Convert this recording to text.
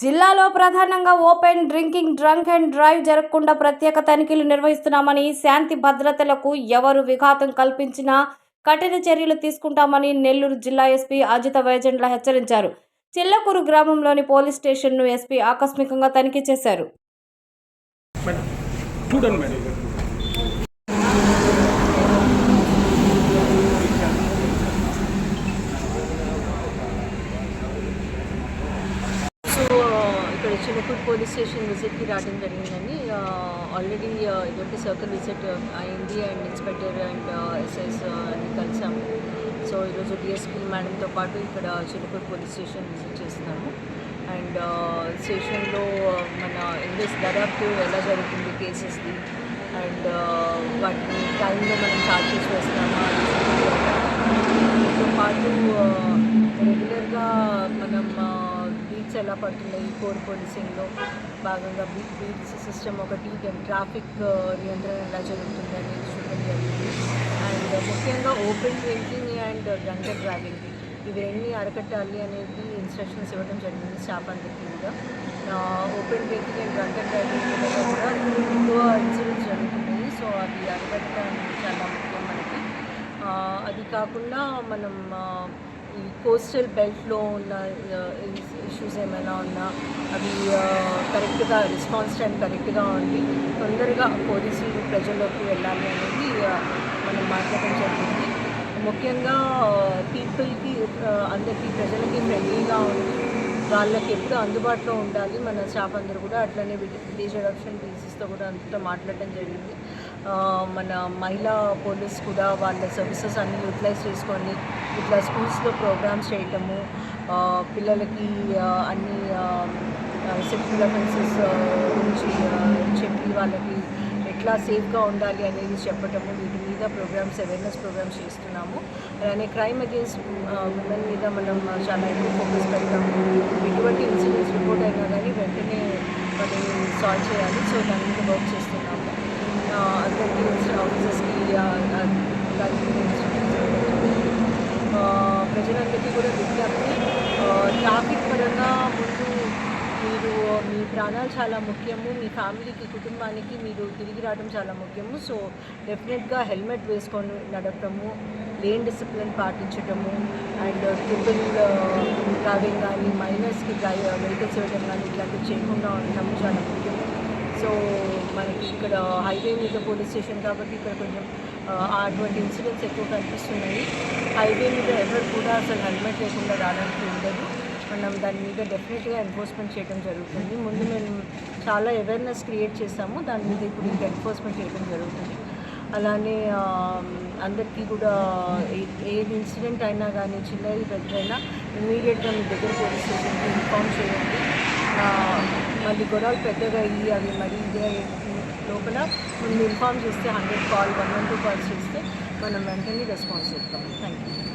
జిల్లాలో ప్రధానంగా open drinking drunk and drive జరగకుండా ప్రత్యేక తనిఖీలు నిర్వహిస్తున్నామని శాంతి భద్రతలకు ఎవరు విఘాతం కల్పించినా కఠిన చర్యలు తీసుకుంటామని నెల్లూరు జిల్లా ఎస్పీ అజిత వైజెండ్ల హెచ్చరించారు. చిల్లకూరు గ్రామంలోని పోలీస్ స్టేషన్ను ఎస్పీ ఆకస్మికంగా తనిఖీ చేశారు మేడం చూడండి మేడం సో ఇక్కడ చిన్నపూర్ పోలీస్ స్టేషన్ విజిట్కి రావడం జరిగిందండి. ఆల్రెడీ ఇదొక సర్కిల్ విజిట్ అయింది అండ్ ఇన్స్పెక్టర్ అండ్ ఎస్ఎస్ అన్ని కలిసాము. సో ఈరోజు డిఎస్పీ మేడంతో పాటు ఇక్కడ చిన్నపూర్ పోలీస్ స్టేషన్ విజిట్ చేస్తున్నాము. అండ్ స్టేషన్లో మన ఇన్వెస్ట్ దర్యాప్తు ఎలా జరుగుతుంది కేసెస్ది అండ్ వాటిని టైంలో మనం చార్జెస్ వేస్తున్నామా దాంతో పాటు రెగ్యులర్గా మనం బీట్స్ ఎలా పడుతున్నాయి కోర్ పోలీసింగ్లో భాగంగా బీట్ బీట్స్ సిస్టమ్ ఒకటి దెన్ ట్రాఫిక్ uh, నియంత్రణ ఎలా జరుగుతుంది అనేది చూడడం జరిగింది అండ్ ముఖ్యంగా open drinking and drunk driving ఇవి రెండు అరకట్టాలి అనేది ఇన్స్ట్రక్షన్స్ ఇవ్వడం జరిగింది స్టాఫ్ అందరికీ కూడా. Open drinking and drunk driving కూడా ఎక్కువ ఇన్సిడెంట్స్ జరుగుతున్నాయి. సో అది అరకట్టడం చాలా ముఖ్యం మనకి. అది కాకుండా మనం ఈ కోస్టల్ బెల్ట్లో ఉన్న ఇష్యూస్ ఏమైనా ఉన్నా అవి కరెక్ట్గా రెస్పాన్స్ టైం కరెక్ట్గా ఉండి తొందరగా పోలీసులు ప్రజల్లోకి వెళ్ళాలి అనేది మనం మాట్లాడడం జరిగింది. ముఖ్యంగా పీపుల్కి అందరికీ ప్రజలకి ఫ్రెండ్లీగా ఉండి వాళ్ళకి ఎప్పుడు అందుబాటులో ఉండాలి. మన స్టాఫ్ అందరూ కూడా అట్లనే విలేజ్ అడాప్షన్ బేసిస్తో కూడా అంతతో మాట్లాడడం జరిగింది. మన మహిళా పోలీస్ కూడా వాళ్ళ సర్వీసెస్ అన్ని యూటిలైజ్ చేసుకొని ఇట్లా స్కూల్స్లో ప్రోగ్రామ్స్ చేయటము పిల్లలకి అన్ని సెక్షువల్ అఫెన్సెస్ గురించి చెప్పి వాళ్ళకి ఎట్లా సేఫ్గా ఉండాలి అనేది చెప్పటము వీటి మీద ప్రోగ్రామ్స్ అవేర్నెస్ ప్రోగ్రామ్స్ చేస్తున్నాము. అలానే క్రైమ్ అగేన్స్ట్ ఉమెన్ మీద మనం చాలా ఎక్కువ ఫోకస్ పెడతాము. ఎటువంటి ఇన్సిడెంట్స్ రిపోర్ట్ అయినా కానీ వెంటనే మనం సాల్వ్ చేయాలి. సో దాని మీద వర్క్ చేస్తున్నాము. ప్రజలందరికీ కూడా విజ్ఞప్తి ట్రాఫిక్ పరంగా ముందు మీరు మీ ప్రాణాలు చాలా ముఖ్యము మీ ఫ్యామిలీకి కుటుంబానికి మీరు తిరిగి రావడం చాలా ముఖ్యము. సో డెఫినెట్గా హెల్మెట్ వేసుకొని నడపడము లేన్ డిసిప్లిన్ పాటించడము అండ్ ట్రిపుల్ డ్రైవింగ్ కానీ మైనర్స్కి డ్రైవ్ వెహికల్స్ ఇవ్వడం కానీ ఇట్లాంటివి చేయకుండా ఉండటము చాలా ముఖ్యము. సో మనకి ఇక్కడ హైవే మీద పోలీస్ స్టేషన్ కాబట్టి ఇక్కడ కొంచెం అటువంటి ఇన్సిడెంట్స్ ఎక్కువ కనిపిస్తున్నాయి. హైవే మీద ఎవరు కూడా అసలు హెల్మెట్ లేకుండా రావడానికి ఉండదు. మనం దాని మీద డెఫినెట్గా ఎన్ఫోర్స్మెంట్ చేయడం జరుగుతుంది. ముందు మేము చాలా అవేర్నెస్ క్రియేట్ చేస్తాము దాని మీద ఇప్పుడు ఇంకా ఎన్ఫోర్స్మెంట్ చేయడం జరుగుతుంది. అలానే అందరికీ కూడా ఏది ఇన్సిడెంట్ అయినా కానీ చిన్నది పెద్దైనా ఇమీడియట్గా మీ దగ్గర పోలీస్ స్టేషన్కి ఇన్ఫామ్ చేయండి. మళ్ళీ గొడవలు పెద్దగా అయ్యి అవి మరి ఇదే లోపల ముందు ఇన్ఫామ్ చేస్తే hundred call one one two calls చేస్తే మనం వెంటనే రెస్పాన్స్ ఇస్తాం థ్యాంక్ యూ